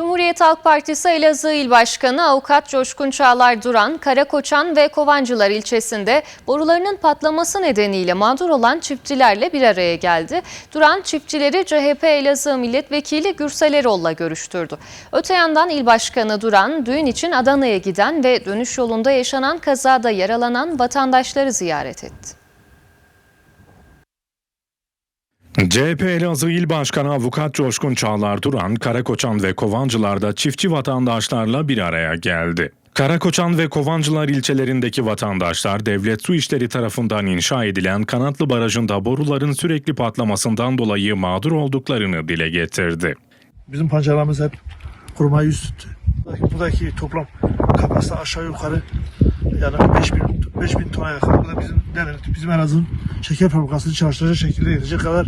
Cumhuriyet Halk Partisi Elazığ İl Başkanı Avukat Coşkun Çağlar Duran, Karakoçan ve Kovancılar ilçesinde borularının patlaması nedeniyle mağdur olan çiftçilerle bir araya geldi. Duran çiftçileri CHP Elazığ Milletvekili Gürsel Erol'la görüştürdü. Öte yandan İl Başkanı Duran, düğün için Adana'ya giden ve dönüş yolunda yaşanan kazada yaralanan vatandaşları ziyaret etti. CHP Elazığ İl Başkanı Avukat Coşkun Çağlar Duran, Karakoçan ve Kovancılar'da çiftçi vatandaşlarla bir araya geldi. Karakoçan ve Kovancılar ilçelerindeki vatandaşlar devlet su işleri tarafından inşa edilen kanatlı barajında boruların sürekli patlamasından dolayı mağdur olduklarını dile getirdi. Bizim pancarlarımız hep kuruma yüz buradaki toplam kapasite aşağı yukarı yani 5000 5000 tona yakın. Bu da bizim devlet, bizim Elazığ'ın şeker fabrikasını çalıştıracak şekilde gidecek kadar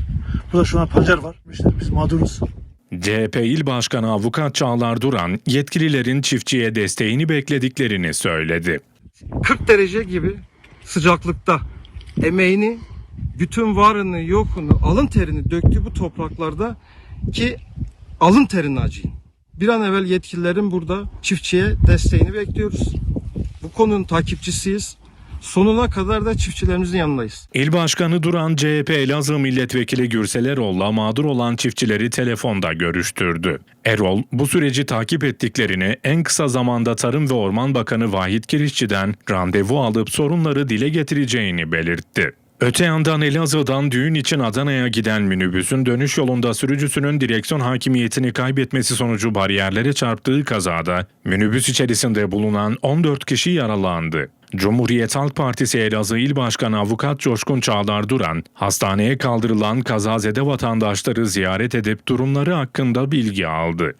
burada şu an pancar var. İşte biz mağduruz. CHP İl Başkanı Avukat Çağlar Duran, yetkililerin çiftçiye desteğini beklediklerini söyledi. 40 derece gibi sıcaklıkta emeğini, bütün varını, yokunu, alın terini döktüğü bu topraklarda ki alın terini acıyın. Bir an evvel yetkililerin burada çiftçiye desteğini bekliyoruz. Bu konunun takipçisiyiz. Sonuna kadar da çiftçilerimizin yanındayız. İl Başkanı Duran, CHP Elazığ Milletvekili Gürsel Erol'la mağdur olan çiftçileri telefonda görüştürdü. Erol, bu süreci takip ettiklerini en kısa zamanda Tarım ve Orman Bakanı Vahit Kirişçi'den randevu alıp sorunları dile getireceğini belirtti. Öte yandan Elazığ'dan düğün için Adana'ya giden minibüsün dönüş yolunda sürücüsünün direksiyon hakimiyetini kaybetmesi sonucu bariyerlere çarptığı kazada minibüs içerisinde bulunan 14 kişi yaralandı. Cumhuriyet Halk Partisi Elazığ İl Başkanı Avukat Coşkun Çağlar Duran, hastaneye kaldırılan kazazede vatandaşları ziyaret edip durumları hakkında bilgi aldı.